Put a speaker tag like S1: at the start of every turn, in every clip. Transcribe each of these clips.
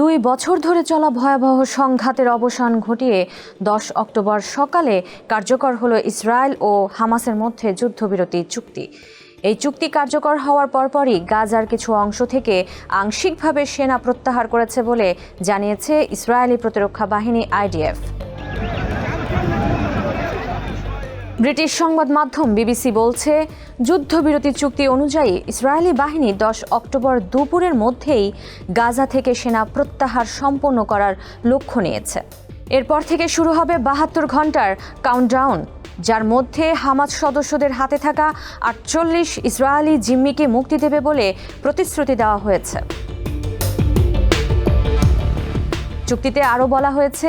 S1: দুই বছর ধরে চলা ভয়াবহ সংঘাতের অবসান ঘটিয়ে দশ অক্টোবর সকালে কার্যকর হল ইসরায়েল ও হামাসের মধ্যে যুদ্ধবিরতি চুক্তি এই চুক্তি কার্যকর হওয়ার পরপরই গাজার কিছু অংশ থেকে আংশিকভাবে সেনা প্রত্যাহার করেছে বলে জানিয়েছে ইসরায়েলি প্রতিরক্ষা বাহিনী আইডিএফ ব্রিটিশ সংবাদ মাধ্যম বিবিসি বলছে যুদ্ধবিরতি চুক্তি অনুযায়ী ইসরায়েলি বাহিনী দশ অক্টোবর দুপুরের মধ্যেই গাজা থেকে সেনা প্রত্যাহার সম্পন্ন করার লক্ষ্য নিয়েছে এরপর থেকে শুরু হবে বাহাত্তর ঘন্টার কাউন্টডাউন যার মধ্যে হামাজ সদস্যদের হাতে থাকা আটচল্লিশ ইসরায়েলি জিম্মিকে মুক্তি দেবে বলে প্রতিশ্রুতি দেওয়া হয়েছে চুক্তিতে আরও বলা হয়েছে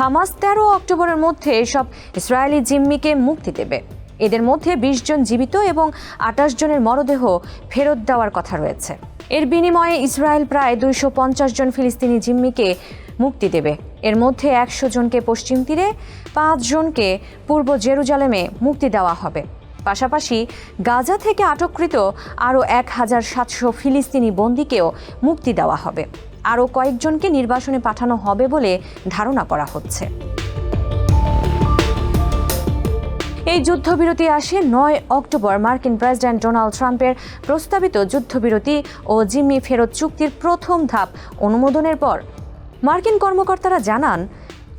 S1: হামাস তেরো অক্টোবরের মধ্যে সব ইসরায়েলি জিম্মিকে মুক্তি দেবে এদের মধ্যে ২০ জন জীবিত এবং আটাশ জনের মরদেহ ফেরত দেওয়ার কথা রয়েছে এর বিনিময়ে ইসরায়েল প্রায় দুইশো পঞ্চাশ জন ফিলিস্তিনি জিম্মিকে মুক্তি দেবে এর মধ্যে একশো জনকে পশ্চিম তীরে পাঁচ জনকে পূর্ব জেরুজালেমে মুক্তি দেওয়া হবে পাশাপাশি গাজা থেকে আটককৃত আরও এক হাজার সাতশো ফিলিস্তিনি বন্দীকেও মুক্তি দেওয়া হবে আরও কয়েকজনকে নির্বাসনে পাঠানো হবে বলে ধারণা করা হচ্ছে এই যুদ্ধবিরতি আসে নয় অক্টোবর মার্কিন প্রেসিডেন্ট ডোনাল্ড ট্রাম্পের প্রস্তাবিত যুদ্ধবিরতি ও জিম্মি ফেরত চুক্তির প্রথম ধাপ অনুমোদনের পর মার্কিন কর্মকর্তারা জানান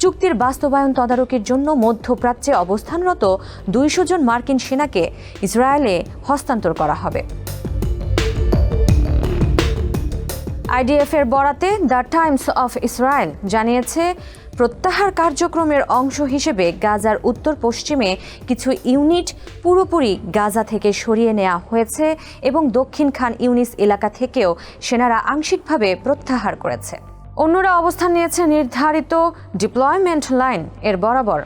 S1: চুক্তির বাস্তবায়ন তদারকির জন্য মধ্যপ্রাচ্যে অবস্থানরত দুইশো জন মার্কিন সেনাকে ইসরায়েলে হস্তান্তর করা হবে আইডিএফ এর বরাতে দ্য টাইমস অফ ইসরায়েল জানিয়েছে প্রত্যাহার কার্যক্রমের অংশ হিসেবে গাজার উত্তর পশ্চিমে কিছু ইউনিট পুরোপুরি গাজা থেকে সরিয়ে নেওয়া হয়েছে এবং দক্ষিণ খান ইউনিস এলাকা থেকেও সেনারা আংশিকভাবে প্রত্যাহার করেছে অন্যরা অবস্থান নিয়েছে নির্ধারিত ডিপ্লয়মেন্ট লাইন এর বরাবর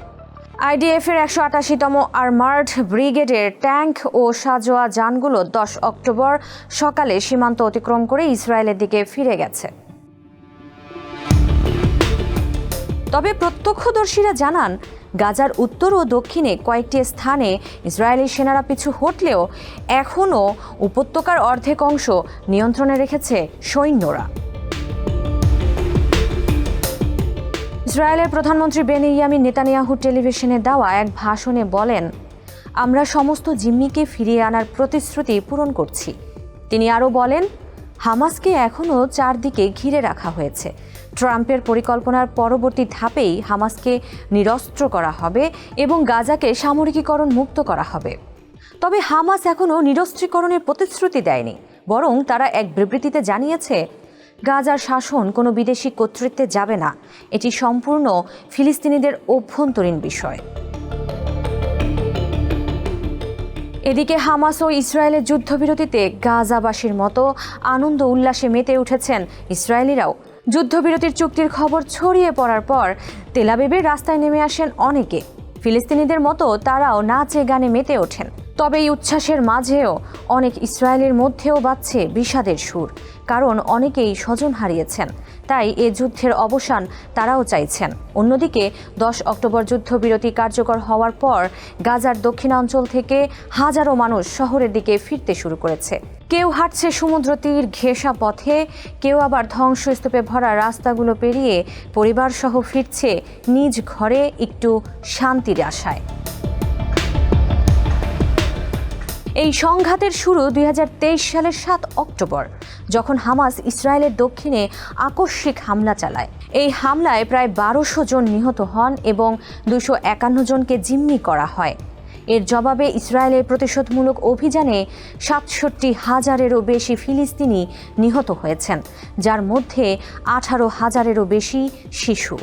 S1: আইডিএফের একশো আটাশিতম আর্মার্ড ব্রিগেডের ট্যাঙ্ক ও সাজোয়া যানগুলো দশ অক্টোবর সকালে সীমান্ত অতিক্রম করে ইসরায়েলের দিকে ফিরে গেছে তবে প্রত্যক্ষদর্শীরা জানান গাজার উত্তর ও দক্ষিণে কয়েকটি স্থানে ইসরায়েলি সেনারা পিছু হটলেও এখনও উপত্যকার অর্ধেক অংশ নিয়ন্ত্রণে রেখেছে সৈন্যরা ইসরায়েলের প্রধানমন্ত্রী বেন ইয়ামি নেতানিয়াহু টেলিভিশনে দেওয়া এক ভাষণে বলেন আমরা সমস্ত জিম্মিকে ফিরিয়ে আনার প্রতিশ্রুতি পূরণ করছি তিনি আরও বলেন হামাসকে এখনও চারদিকে ঘিরে রাখা হয়েছে ট্রাম্পের পরিকল্পনার পরবর্তী ধাপেই হামাসকে নিরস্ত্র করা হবে এবং গাজাকে সামরিকীকরণ মুক্ত করা হবে তবে হামাস এখনও নিরস্ত্রীকরণের প্রতিশ্রুতি দেয়নি বরং তারা এক বিবৃতিতে জানিয়েছে গাজার শাসন কোনো বিদেশি কর্তৃত্বে যাবে না এটি সম্পূর্ণ ফিলিস্তিনিদের অভ্যন্তরীণ বিষয় এদিকে হামাস ও ইসরায়েলের যুদ্ধবিরতিতে গাজাবাসীর মতো আনন্দ উল্লাসে মেতে উঠেছেন ইসরায়েলিরাও যুদ্ধবিরতির চুক্তির খবর ছড়িয়ে পড়ার পর তেলাবিবের রাস্তায় নেমে আসেন অনেকে ফিলিস্তিনিদের মতো তারাও নাচে গানে মেতে ওঠেন তবে এই উচ্ছ্বাসের মাঝেও অনেক ইসরায়েলের মধ্যেও বাড়ছে বিষাদের সুর কারণ অনেকেই স্বজন হারিয়েছেন তাই এ যুদ্ধের অবসান তারাও চাইছেন অন্যদিকে দশ অক্টোবর যুদ্ধবিরতি কার্যকর হওয়ার পর গাজার দক্ষিণাঞ্চল থেকে হাজারো মানুষ শহরের দিকে ফিরতে শুরু করেছে কেউ হাঁটছে সমুদ্র তীর ঘেঁষা পথে কেউ আবার ধ্বংসস্তূপে ভরা রাস্তাগুলো পেরিয়ে পরিবারসহ ফিরছে নিজ ঘরে একটু শান্তির আশায় এই সংঘাতের শুরু দুই সালের সাত অক্টোবর যখন হামাস ইসরায়েলের দক্ষিণে আকস্মিক হামলা চালায় এই হামলায় প্রায় বারোশো জন নিহত হন এবং দুশো একান্ন জনকে জিম্মি করা হয় এর জবাবে ইসরায়েলের প্রতিশোধমূলক অভিযানে সাতষট্টি হাজারেরও বেশি ফিলিস্তিনি নিহত হয়েছেন যার মধ্যে আঠারো হাজারেরও বেশি শিশু